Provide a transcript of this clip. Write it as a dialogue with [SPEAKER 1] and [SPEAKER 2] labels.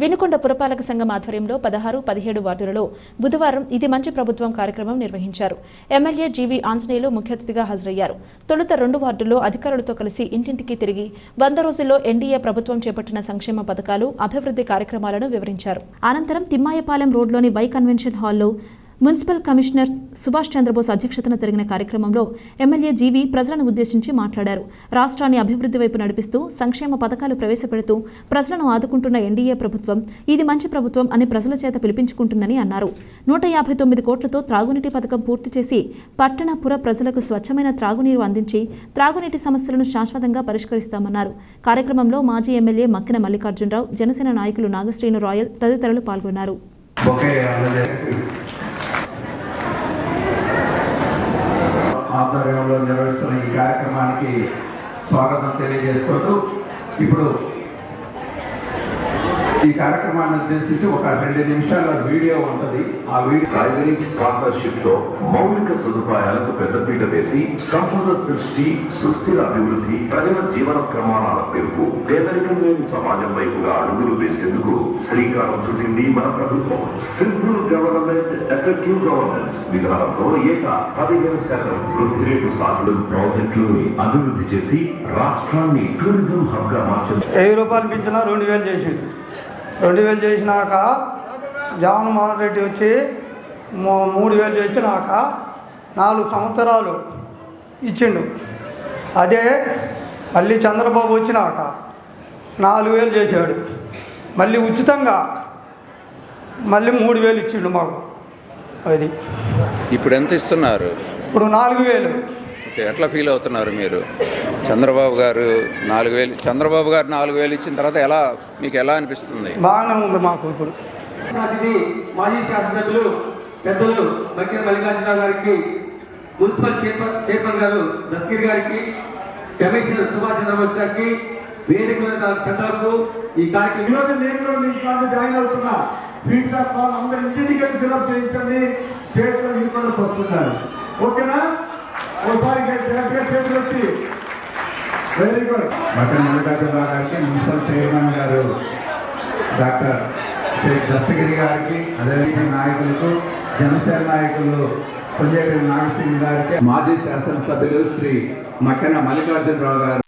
[SPEAKER 1] వినుకొండ పురపాలక సంఘం ఆధ్వర్యంలో పదహారు పదిహేడు వార్డులలో బుధవారం ఇది మంచి ప్రభుత్వం కార్యక్రమం నిర్వహించారు. ఎమ్మెల్యే జీవీ ఆంజనేయులు ముఖ్య అతిథిగా హాజరయ్యారు. తొలుత రెండు వార్డుల్లో అధికారులతో కలిసి ఇంటింటికి తిరిగి వంద రోజుల్లో ఎన్డీఏ ప్రభుత్వం చేపట్టిన సంక్షేమ పథకాలు అభివృద్ధి కార్యక్రమాలను వివరించారు. అనంతరం తిమ్మాయపాలెం రోడ్లోని వై కన్వెన్షన్ హాల్లో మున్సిపల్ కమిషనర్ సుభాష్ చంద్రబోస్ అధ్యక్షతన జరిగిన కార్యక్రమంలో ఎమ్మెల్యే జీవి ప్రజలను ఉద్దేశించి మాట్లాడారు. రాష్ట్రాన్ని అభివృద్ధి వైపు నడిపిస్తూ సంక్షేమ పథకాలు ప్రవేశపెడుతూ ప్రజలను ఆదుకుంటున్న ఎన్డీఏ ప్రభుత్వం ఇది మంచి ప్రభుత్వం అని ప్రజల చేత పిలిపించుకుంటుందని అన్నారు. నూట యాభై తొమ్మిది కోట్లతో త్రాగునీటి పథకం పూర్తి చేసి పట్టణ పుర ప్రజలకు స్వచ్ఛమైన త్రాగునీరు అందించి త్రాగునీటి సమస్యలను శాశ్వతంగా పరిష్కరిస్తామన్నారు. కార్యక్రమంలో మాజీ ఎమ్మెల్యే మక్కిన మల్లికార్జునరావు జనసేన నాయకులు నాగశ్రీను రాయల్ తదితరులు పాల్గొన్నారు.
[SPEAKER 2] నిర్వహిస్తున్న ఈ కార్యక్రమానికి స్వాగతం తెలియజేసుకుంటూ ఇప్పుడు ఈ కార్యక్రమాన్ని ఉద్దేశించి ఒక రెండు నిమిషాల వీడియో ఉంటుంది. ఆ వీడియో
[SPEAKER 3] ప్రైవేట్ పార్ట్నర్షిప్తో మౌలిక సదుపాయాలకు పెద్దపీట వేసి సంపద సృష్టి సుస్థిర అభివృద్ధి ప్రజల జీవన ప్రమాణాల పెరుగు పేదరికం లేని సమాజం వైపుగా అడుగులు వేసేందుకు శ్రీకారం చుట్టింది మన ప్రభుత్వం. సింపుల్ గవర్నమెంట్ ఎఫెక్టివ్ గవర్నెన్స్ విధానంతో ఏటా పదిహేను శాతం వృద్ధి రేటు సాధన ప్రాజెక్టులని అభివృద్ధి చేసి రాష్ట్రాన్ని టూరిజం హబ్గా మార్చింది.
[SPEAKER 4] వెయ్యి రూపాయలు పెంచినా రెండు వేలు చేసిండు రెండు వేలు చేసినాక జగన్మోహన్ రెడ్డి వచ్చి మూడు వేలు చేసినాక నాలుగు సంవత్సరాలు ఇచ్చిండు. అదే మళ్ళీ చంద్రబాబు వచ్చినాక నాలుగు వేలు చేశాడు. మళ్ళీ ఉచితంగా మళ్ళీ మూడు వేలు ఇచ్చిండు మాకు. అది.
[SPEAKER 5] ఇప్పుడు ఎంత ఇస్తున్నారు?
[SPEAKER 4] ఇప్పుడు నాలుగు వేలు.
[SPEAKER 5] ఓకే, ఎట్లా ఫీల్ అవుతున్నారు మీరు? చంద్రబాబు గారు నాలుగు వేలు చంద్రబాబు గారు నాలుగు వేలు ఇచ్చిన తర్వాత ఎలా మీకు ఎలా అనిపిస్తుంది?
[SPEAKER 4] బాగానే ఉంది మాకు ఇప్పుడు.
[SPEAKER 6] మాజీ శాసనసభ్యులు పెద్దలు బక్కిన మల్లికార్జున గారికి మున్సిపల్ చైర్మన్ చైర్మన్ గారు దస్కీర్ గారికి కమిషనర్ సుభాష్ చంద్రబోస్ గారికి వేదిక పెద్దలకు ఈ కార్యక్రమం
[SPEAKER 7] ఈరోజు నేను కూడా మీ దాంట్లో జాయిన్ అవుతున్నా. ఫీడ్బ్యాక్ ఫామ్ అందరి వెళ్ళి ఫిల్అప్ చేయించండి. స్టేట్లో కూడా వస్తున్నారు. ఓకేనా? ఒకసారి గట్టిగా చేతులు వచ్చి వెరీ గుడ్
[SPEAKER 2] మటన్ మల్లికార్జున గారికి మున్సిపల్ చైర్మన్ గారు డాక్టర్ షేక్ దస్తగిరి గారికి అదేవిధంగా నాయకులకు జనసేన నాయకులు కొంజేటి నాగసింగ్ గారికి మాజీ శాసనసభ్యులు శ్రీ మక్కెన మల్లికార్జునరావు గారు.